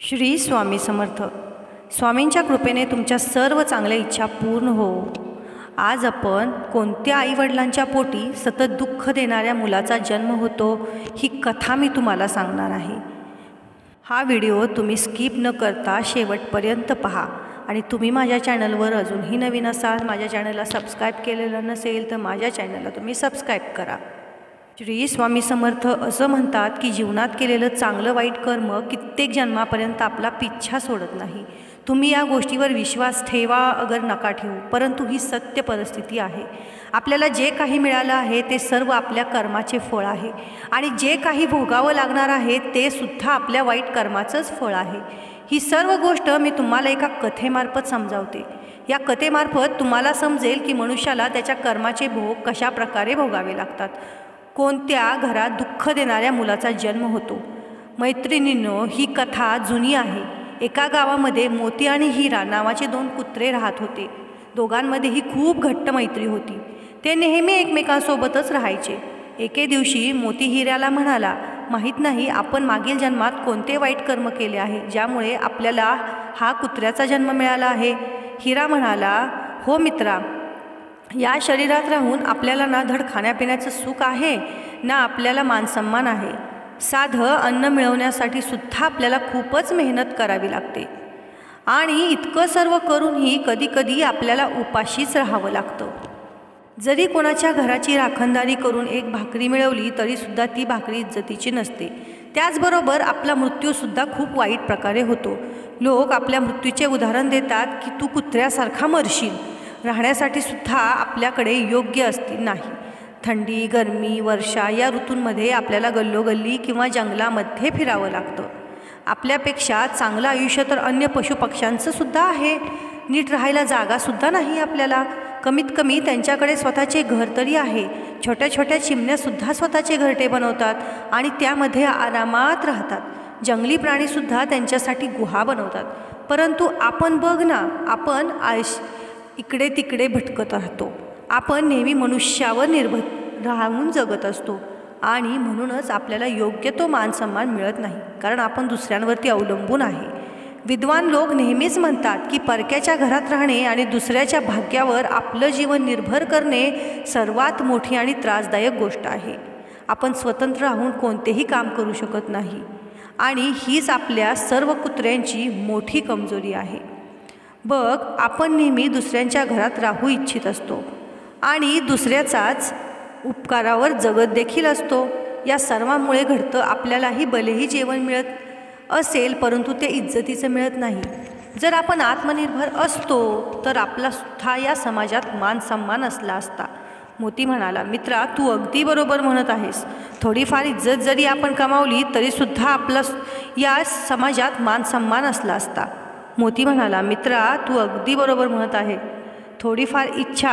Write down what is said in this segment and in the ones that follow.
श्री स्वामी समर्थ. स्वामींच्या कृपेने तुमच्या सर्व चांगल्या इच्छा पूर्ण हो. आज आपण कोणत्या आईवडिलांच्या पोटी सतत दुःख देणाऱ्या मुलाचा जन्म होतो ही कथा मी तुम्हाला सांगणार आहे. हा व्हिडिओ तुम्ही स्किप न करता शेवटपर्यंत पहा आणि तुम्ही माझ्या चॅनलवर अजूनही नवीन असाल माझ्या चॅनलला सबस्क्राईब केलेलं नसेल तर माझ्या चॅनलला तुम्ही सबस्क्राईब करा. श्री स्वामी समर्थ असं म्हणतात की जीवनात केलेलं चांगलं वाईट कर्म कित्येक जन्मापर्यंत आपला पिच्छा सोडत नाही. तुम्ही या गोष्टीवर विश्वास ठेवा अगर नका ठेवू. परंतु ही सत्य परिस्थिती आहे. आपल्याला जे काही मिळालं आहे ते सर्व आपल्या कर्माचे फळ आहे. आणि जे काही भोगावं लागणार आहे ते सुद्धा आपल्या वाईट कर्माचंच फळ आहे. ही सर्व गोष्ट मी तुम्हाला एका कथेमार्फत समजावते. या कथेमार्फत तुम्हाला समजेल की मनुष्याला त्याच्या कर्माचे भोग कशा प्रकारे भोगावे लागतात. कोणत्या घरात दुःख देणाऱ्या मुलाचा जन्म होतो? मैत्रिणींनो ही कथा जुनी आहे. एका गावामध्ये मोती आणि हिरा नावाचे दोन कुत्रे राहत होते. दोघांमध्येही खूप घट्ट मैत्री होती. ते नेहमी एकमेकांसोबतच राहायचे. एके दिवशी मोती हिऱ्याला म्हणाला माहीत नाही आपण मागील जन्मात कोणते वाईट कर्म केले आहे ज्यामुळे आपल्याला हा कुत्र्याचा जन्म मिळाला आहे? हिरा म्हणाला हो मित्रा या शरीरात राहून आपल्याला ना धड खाण्यापिण्याचं सुख आहे ना आपल्याला मानसन्मान आहे. साधं अन्न मिळवण्यासाठी सुद्धा आपल्याला खूपच मेहनत करावी लागते. आणि इतकं सर्व करूनही कधीकधी आपल्याला उपाशीच राहावं लागतं. जरी कोणाच्या घराची राखणदारी करून एक भाकरी मिळवली तरीसुद्धा ती भाकरी इज्जतीची नसते. त्याचबरोबर आपला मृत्यूसुद्धा खूप वाईट प्रकारे होतो. लोक आपल्या मृत्यूचे उदाहरण देतात की तू कुत्र्यासारखा मरशील. राहण्यासाठी सुद्धा आपल्याकडे योग्य असते नाही. थंडी गरमी वर्षा या ऋतूंमध्ये आपल्याला गल्लोगल्ली किंवा जंगलामध्ये फिरावं लागतं. आपल्यापेक्षा चांगलं आयुष्य तर अन्य पशुपक्ष्यांचं सुद्धा आहे. नीट राहायला जागासुद्धा नाही आपल्याला. कमीत कमी त्यांच्याकडे स्वतःचे घर तरी आहे. छोट्या छोट्या चिमण्यासुद्धा स्वतःचे घरटे बनवतात आणि त्यामध्ये आरामात राहतात. जंगली प्राणीसुद्धा त्यांच्यासाठी गुहा बनवतात. परंतु आपण बघ ना आपण आयुष इकडे तिकडे भटकत राहतो. आपण नेहमी मनुष्यावर निर्भर राहून जगत असतो आणि म्हणूनच आपल्याला योग्य तो मानसन्मान मिळत नाही कारण आपण दुसऱ्यांवरती अवलंबून आहे. विद्वान लोक नेहमीच म्हणतात की परक्याच्या घरात राहणे आणि दुसऱ्याच्या भाग्यावर आपलं जीवन निर्भर करणे सर्वात मोठी आणि त्रासदायक गोष्ट आहे. आपण स्वतंत्र राहून कोणतेही काम करू शकत नाही आणि हीच आपल्या सर्व कुत्र्यांची मोठी कमजोरी आहे. बघ आपण नेहमी दुसऱ्यांच्या घरात राहू इच्छित असतो. आणि दुसऱ्याचाच उपकारावर जगत देखील असतो. या सर्वांमुळे घडतं आपल्यालाही भलेही जेवण मिळत असेल परंतु ते इज्जतीचं मिळत नाही. जर आपण आत्मनिर्भर असतो तर आपला सुद्धा या समाजात मान सन्मान असला असता. मोती म्हणाला मित्रा तू अगदी बरोबर म्हणत आहेस. थोडीफार इज्जत जरी आपण कमावली तरीसुद्धा आपला या समाजात मान सन्मान असला असता. मोती म्हणाला मित्रा तू अगदी बरोबर म्हणत आहे. थोडीफार इच्छा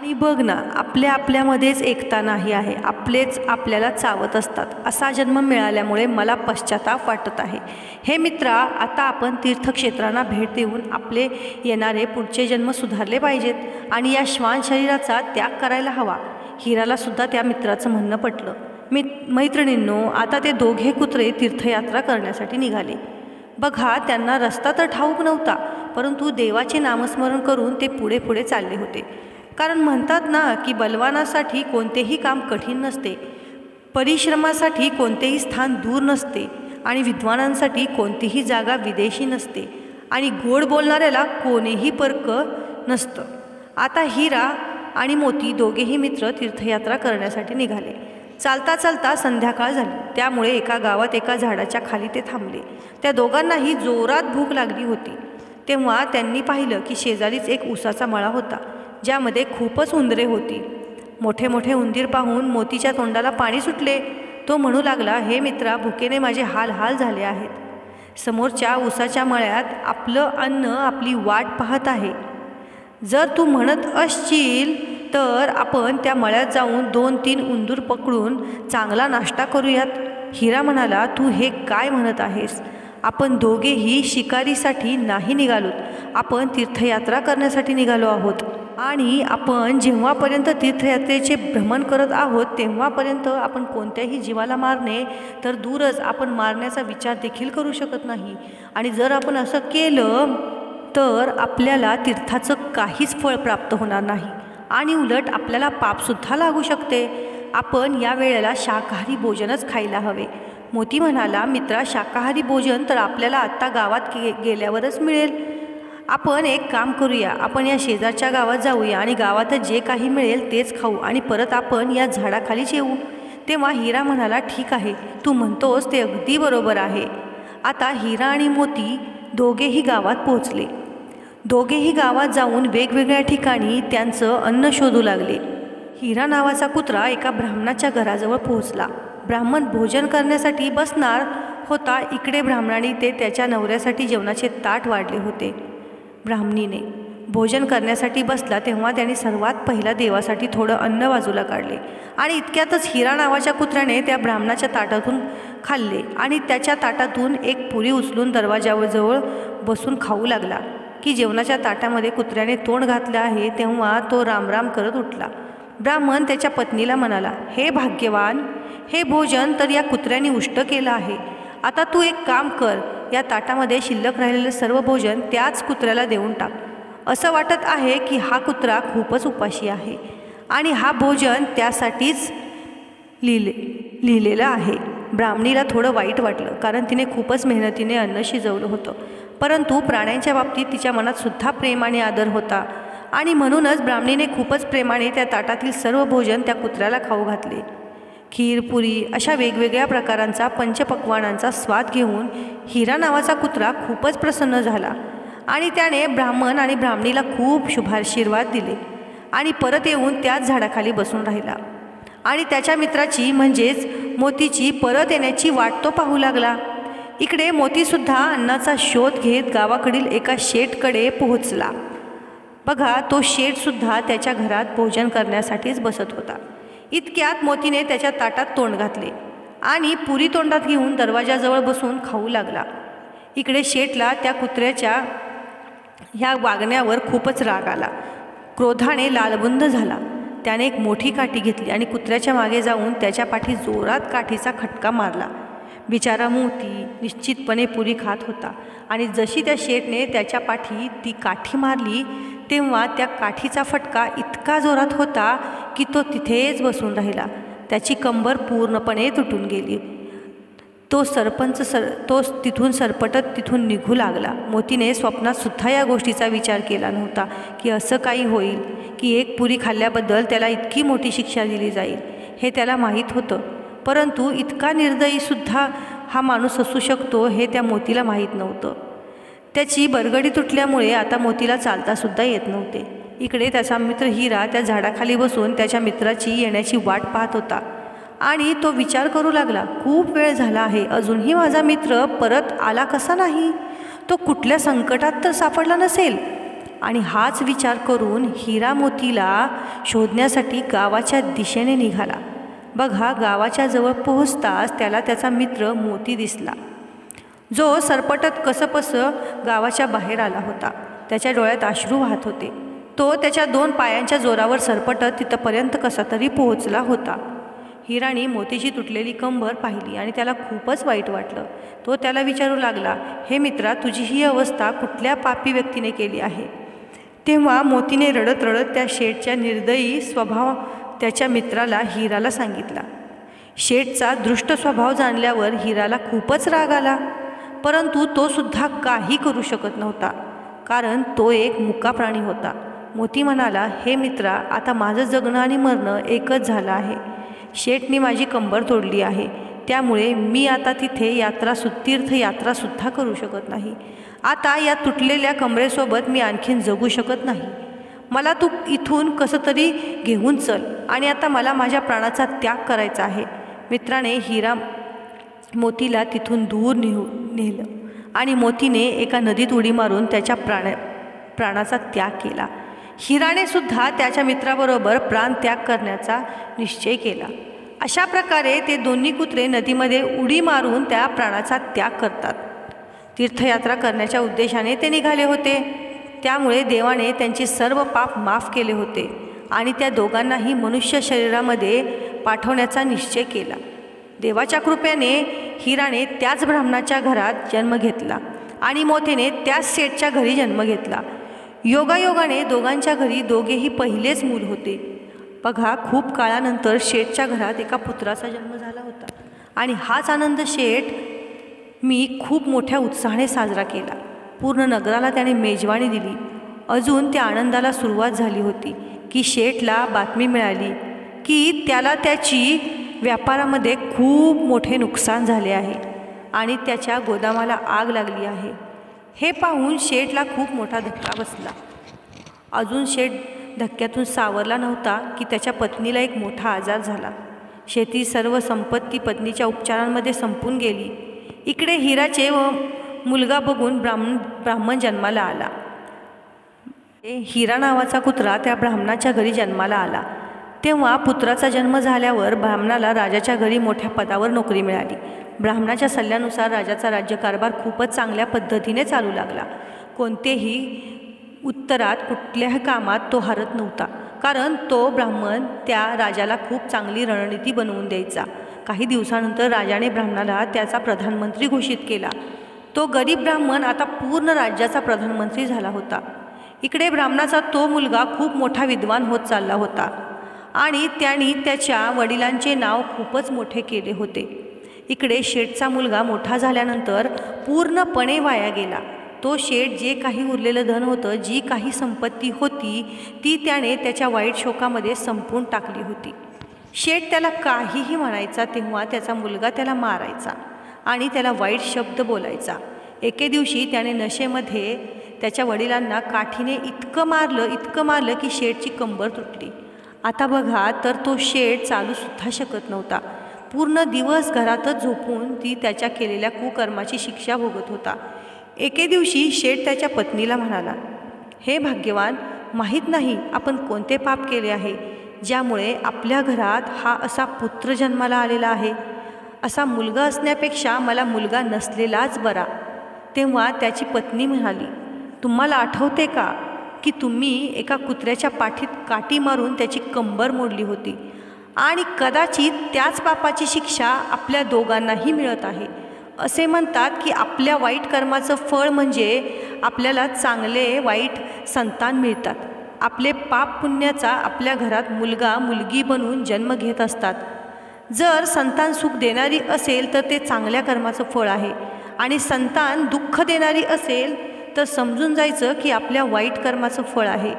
आणि बघ ना आपल्या आपल्यामध्येच एकता नाही आहे. आपलेच आपल्याला चावत असतात. असा जन्म मिळाल्यामुळे मला पश्चाताप वाटत आहे. हे मित्रा आता आपण तीर्थक्षेत्रांना भेट देऊन आपले येणारे पुढचे जन्म सुधारले पाहिजेत आणि या श्वान शरीराचा त्याग करायला हवा. हिरालासुद्धा त्या मित्राचं म्हणणं पटलं. मी मैत्रिणींनो आता ते दोघे कुत्रे तीर्थयात्रा करण्यासाठी निघाले. बघा त्यांना रस्ता तर ठाऊक नव्हता परंतु देवाचे नामस्मरण करून ते पुढे पुढे चालले होते. कारण म्हणतात ना की बलवानासाठी कोणतेही काम कठीण नसते. परिश्रमासाठी कोणतेही स्थान दूर नसते आणि विद्वानांसाठी कोणतीही जागा विदेशी नसते. आणि गोड बोलणाऱ्याला कोणीही पर्क नसतं. आता हिरा आणि मोती दोघेही मित्र तीर्थयात्रा करण्यासाठी निघाले. चालता चालता संध्याकाळ झाली. त्यामुळे एका गावात एका झाडाच्या खाली ते थांबले. त्या दोघांनाही जोरात भूक लागली होती. तेव्हा त्यांनी पाहिलं की शेजारीच एक उसाचा मळा होता ज्यामध्ये खूपच उंदरे होती. मोठे मोठे उंदीर पाहून मोतीच्या तोंडाला पाणी सुटले. तो म्हणू लागला हे मित्रा भुकेने माझे हाल हाल झाले आहेत. समोरच्या उसाच्या मळ्यात आपलं अन्न आपली वाट पाहत आहे. जर तू म्हणत असशील तर आपण त्या मळ्यात जाऊन दोन तीन उंदूर पकडून चांगला नाश्ता करूयात. हिरा म्हणाला तू हे काय म्हणत आहेस? आपण दोघेही शिकारीसाठी नाही निघालोत. आपण तीर्थयात्रा करण्यासाठी निघालो आहोत. आणि आपण जेव्हापर्यंत तीर्थयात्रेचे भ्रमण करत आहोत तेव्हापर्यंत आपण कोणत्याही जीवाला मारणे तर दूरच आपण मारण्याचा विचार देखील करू शकत नाही. आणि जर आपण असं केलं तर आपल्याला तीर्थाचं काहीच फळ प्राप्त होणार नाही. आणि उलट आपल्याला पापसुद्धा लागू शकते. आपण या वेळेला शाकाहारी भोजनच खायला हवे. मोती म्हणाला मित्रा शाकाहारी भोजन तर आपल्याला आत्ता गावात गे गेल्यावरच मिळेल. आपण एक काम करूया. आपण या शेजारच्या गावात जाऊया आणि गावातच जे काही मिळेल तेच खाऊ आणि परत आपण या झाडाखालीच येऊ तेव्हा हिरा म्हणाला ठीक आहे. तू म्हणतोस ते अगदी बरोबर आहे. आता हिरा आणि मोती दोघेही गावात पोहोचले. दोघेही गावात जाऊन वेगवेगळ्या ठिकाणी त्यांचं अन्न शोधू लागले. हिरा नावाचा कुत्रा एका ब्राह्मणाच्या घराजवळ पोहोचला. ब्राह्मण भोजन करण्यासाठी बसणार होता. इकडे ब्राह्मणाने ते त्याच्या नवऱ्यासाठी जेवणाचे ताट वाढले होते. ब्राह्मणीने भोजन करण्यासाठी बसला तेव्हा त्याने सर्वात पहिला देवासाठी थोडं अन्न बाजूला काढले आणि इतक्यातच हिरा नावाच्या कुत्र्याने त्या ब्राह्मणाच्या ताटातून खाल्ले आणि त्याच्या ताटातून एक पुरी उचलून दरवाजाजवळ बसून खाऊ लागला. की जेवणाच्या ताटामध्ये कुत्र्याने तोंड घातलं आहे तेव्हा तो रामराम करत उठला. ब्राह्मण त्याच्या पत्नीला म्हणाला हे भाग्यवान हे भोजन तर या कुत्र्याने उष्ट केलं आहे. आता तू एक काम कर या ताटामध्ये शिल्लक राहिलेलं सर्व भोजन त्याच कुत्र्याला देऊन टाक. असं वाटत आहे की हा कुत्रा खूपच उपाशी आहे आणि हा भोजन त्यासाठीच लिहिले लिहिलेलं आहे. ब्राह्मणीला थोडं वाईट वाटलं कारण तिने खूपच मेहनतीने अन्न शिजवलं होतं. परंतु प्राण्यांच्या बाबतीत तिच्या मनात सुद्धा प्रेम आणि आदर होता. आणि म्हणूनच ब्राह्मणीने खूपच प्रेमाने त्या ताटातील सर्व भोजन त्या कुत्र्याला खाऊ घातले. खीर पुरी अशा वेगवेगळ्या प्रकारांचा पंचपक्वानांचा स्वाद घेऊन हिरा नावाचा कुत्रा खूपच प्रसन्न झाला. आणि त्याने ब्राह्मण आणि ब्राह्मणीला खूप शुभाशीर्वाद दिले आणि परत येऊन त्याच झाडाखाली बसून राहिला. आणि त्याच्या मित्राची म्हणजेच मोतीची परत येण्याची वाट तो पाहू लागला. इकडे मोतीसुद्धा अन्नाचा शोध घेत गावाकडील एका शेटकडे पोहोचला. बघा तो शेठसुद्धा त्याच्या घरात भोजन करण्यासाठीच बसत होता. इतक्यात मोतीने त्याच्या ताटात तोंड घातले आणि पुरी तोंडात घेऊन दरवाजाजवळ बसून खाऊ लागला. इकडे शेठला त्या कुत्र्याच्या ह्या वागण्यावर खूपच राग आला. क्रोधाने लालबुंद झाला. त्याने एक मोठी काठी घेतली आणि कुत्र्याच्या मागे जाऊन त्याच्या पाठी जोरात काठीचा खटका मारला. बिचारा मोती निश्चितपणे पुरी खात होता. आणि जशी त्या शेठने त्याच्या पाठी ती काठी मारली तेव्हा त्या काठीचा फटका इतका जोरात होता की तो तिथेच बसून राहिला. त्याची कंबर पूर्णपणे तुटून गेली. तो सरपंच सर तो तिथून सरपटत तिथून निघू लागला. मोतीने स्वप्नातसुद्धा या गोष्टीचा विचार केला नव्हता की असं काही होईल की एक पुरी खाल्ल्याबद्दल त्याला इतकी मोठी शिक्षा दिली जाईल हे त्याला माहीत होतं. परंतु इतका निर्दयीसुद्धा हा माणूस असू शकतो हे त्या मोतीला माहीत नव्हतं. त्याची बरगडी तुटल्यामुळे आता मोतीला चालतासुद्धा येत नव्हते. इकडे त्याचा मित्र हिरा त्या झाडाखाली बसून त्याच्या मित्राची येण्याची वाट पाहत होता. आणि तो विचार करू लागला खूप वेळ झाला आहे अजूनही माझा मित्र परत आला कसा नाही? तो कुठल्या संकटात तर सापडला नसेल? आणि हाच विचार करून हिरा मोतीला शोधण्यासाठी गावाच्या दिशेने निघाला. बघा गावाच्या जवळ पोहोचताच त्याला त्याचा मित्र मोती दिसला. जो सरपटत कसंपसं गावाच्या बाहेर आला होता. त्याच्या डोळ्यात अश्रू वाहत होते. तो त्याच्या दोन पायांच्या जोरावर सरपटत तिथंपर्यंत कसा तरी पोहोचला होता. हिराणी मोतीची तुटलेली कंबर पाहिली आणि त्याला खूपच वाईट वाटलं. तो त्याला विचारू लागला हे मित्रा तुझी ही अवस्था कुठल्या पापी व्यक्तीने केली आहे? तेव्हा मोतीने रडत रडत त्या शेठच्या निर्दयी स्वभाव त्याच्या मित्राला हिराला सांगितला. शेठचा दृष्ट स्वभाव जाणल्यावर हिराला खूपच राग आला. परंतु तो सुद्धा काही करू शकत नव्हता. कारण तो एक मुका प्राणी होता. मोती म्हणाला हे मित्रा आता माझं जगणं आणि मरणं एकच झालं आहे. शेठनी माझी कंबर तोडली आहे. त्यामुळे मी आता तिथे यात्रा सु तीर्थयात्रासुद्धा करू शकत नाही. आता या तुटलेल्या कमरेसोबत मी आणखीन जगू शकत नाही. मला तू इथून कसं तरी घेऊन चल. आणि आता मला माझ्या प्राणाचा त्याग करायचा आहे. मित्राने हिरा मोतीला तिथून दूर नेऊ नेलं आणि मोतीने एका नदीत उडी मारून त्याच्या प्राण प्राणाचा त्याग केला. हिराने सुद्धा त्याच्या मित्राबरोबर प्राण त्याग करण्याचा निश्चय केला. अशा प्रकारे ते दोन्ही कुत्रे नदीमध्ये उडी मारून त्या प्राणाचा त्याग करतात. तीर्थयात्रा करण्याच्या उद्देशाने ते निघाले होते. त्यामुळे देवाने त्यांचे सर्व पाप माफ केले होते आणि त्या दोघांनाही मनुष्य शरीरामध्ये पाठवण्याचा निश्चय केला. देवाच्या कृपेने हिराने त्याच ब्राह्मणाच्या घरात जन्म घेतला आणि मोथेने त्याच सेठच्या घरी जन्म घेतला. योगायोगाने दोघांच्या घरी दोघेही पहिलेच मूल होते. बघा खूप काळानंतर शेठच्या घरात एका पुत्राचा जन्म झाला होता. आणि हाच आनंद शेठ मी खूप मोठ्या उत्साहाने साजरा केला. पूर्ण नगराला त्याने मेजवानी दिली. अजून त्या आनंदाला सुरुवात झाली होती की शेठला बातमी मिळाली की त्याला त्याची व्यापारामध्ये खूप मोठे नुकसान झाले आहे आणि त्याच्या गोदामाला आग लागली आहे. हे पाहून शेठला खूप मोठा धक्का बसला. अजून शेठ धक्क्यातून सावरला नव्हता की त्याच्या पत्नीला एक मोठा आजार झाला. शेती सर्व संपत्ती पत्नीच्या उपचारांमध्ये संपून गेली. इकडे हिराचे व मुलगा बघून ब्राह्मण ब्राह्मण जन्माला आला. ए, हिरा नावाचा कुत्रा त्या ब्राह्मणाच्या घरी जन्माला आला. तेव्हा पुत्राचा जन्म झाल्यावर ब्राह्मणाला राजाच्या घरी मोठ्या पदावर नोकरी मिळाली. ब्राह्मणाच्या सल्ल्यानुसार राजाचा राज्यकारभार खूपच चांगल्या पद्धतीने चालू लागला. कोणतेही उत्तरात कुठल्याही कामात तो हरत नव्हता. कारण तो ब्राह्मण त्या राजाला खूप चांगली रणनीती बनवून द्यायचा. काही दिवसानंतर राजाने ब्राह्मणाला त्याचा प्रधानमंत्री घोषित केला. तो गरीब ब्राह्मण आता पूर्ण राज्याचा प्रधानमंत्री झाला होता. इकडे ब्राह्मणाचा तो मुलगा खूप मोठा विद्वान होत चालला होता आणि त्याने त्याच्या वडिलांचे नाव खूपच मोठे केले होते. इकडे शेठचा मुलगा मोठा झाल्यानंतर पूर्णपणे वाया गेला. तो शेठ जे काही उरलेलं धन होतं जी काही संपत्ती होती ती त्याने त्याच्या वाईट शोकामध्ये संपून टाकली होती. शेठ त्याला काहीही म्हणायचा तेव्हा त्याचा मुलगा त्याला मारायचा. आणि त्याला वाईट शब्द बोलायचा. एके दिवशी त्याने नशेमध्ये त्याच्या वडिलांना काठीने इतकं मारलं इतकं मारलं की शेठची कंबर तुटली. आता बघा तर तो शेठ चालूसुद्धा शकत नव्हता. पूर्ण दिवस घरातच झोपून ती त्याच्या केलेल्या कुकर्माची शिक्षा भोगत होता. एके दिवशी शेठ त्याच्या पत्नीला म्हणाला हे भाग्यवान माहीत नाही आपण कोणते पाप केले आहे ज्यामुळे आपल्या घरात हा असा पुत्र जन्माला आलेला आहे. असा मुलगा असण्यापेक्षा मला मुलगा नसलेलाच बरा. तेव्हा त्याची पत्नी म्हणाली तुम्हाला आठवते का की तुम्ही एका कुत्र्याच्या पाठीत काठी मारून त्याची कंबर मोडली होती? आणि कदाचित त्याच पापाची शिक्षा आपल्या दोघांनाही मिळत आहे. असे म्हणतात की आपल्या वाईट कर्माचं फळ म्हणजे आपल्याला चांगले वाईट संतान मिळतात. आपले पाप पुण्याचा आपल्या घरात मुलगा मुलगी बनून जन्म घेत असतात. जर संतान सुख देणारी असेल तर ते चांगल्या कर्माचं फळ आहे. आणि संतान दुःख देणारी असेल तर समजून जायचं की आपल्या वाईट कर्माचं फळ आहे.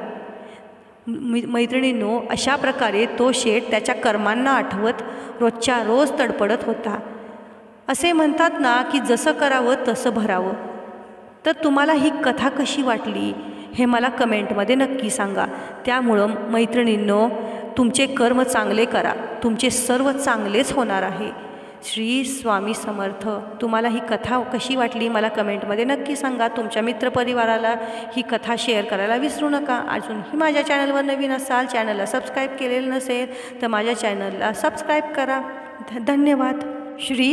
मैत्रिणींनो अशा प्रकारे तो शेठ त्याच्या कर्मांना आठवत रोजच्या रोज तडपडत होता. असे म्हणतात ना की जसं करावं तसं भरावं. तर तुम्हाला ही कथा कशी वाटली हे मला कमेंटमध्ये नक्की सांगा. त्यामुळं मैत्रिणींनो तुमचे कर्म चांगले करा. तुमचे सर्व चांगलेच होणार आहे. श्री स्वामी समर्थ तुम्हाला ही कथा कशी वाटली मला कमेंटमध्ये नक्की सांगा. तुमच्या मित्रपरिवाराला ही कथा शेअर करायला विसरू नका. अजूनही माझ्या चॅनलवर नवीन असाल चॅनलला सबस्क्राईब केलेलं नसेल तर माझ्या चॅनलला सबस्क्राईब करा. ध धन्यवाद. श्री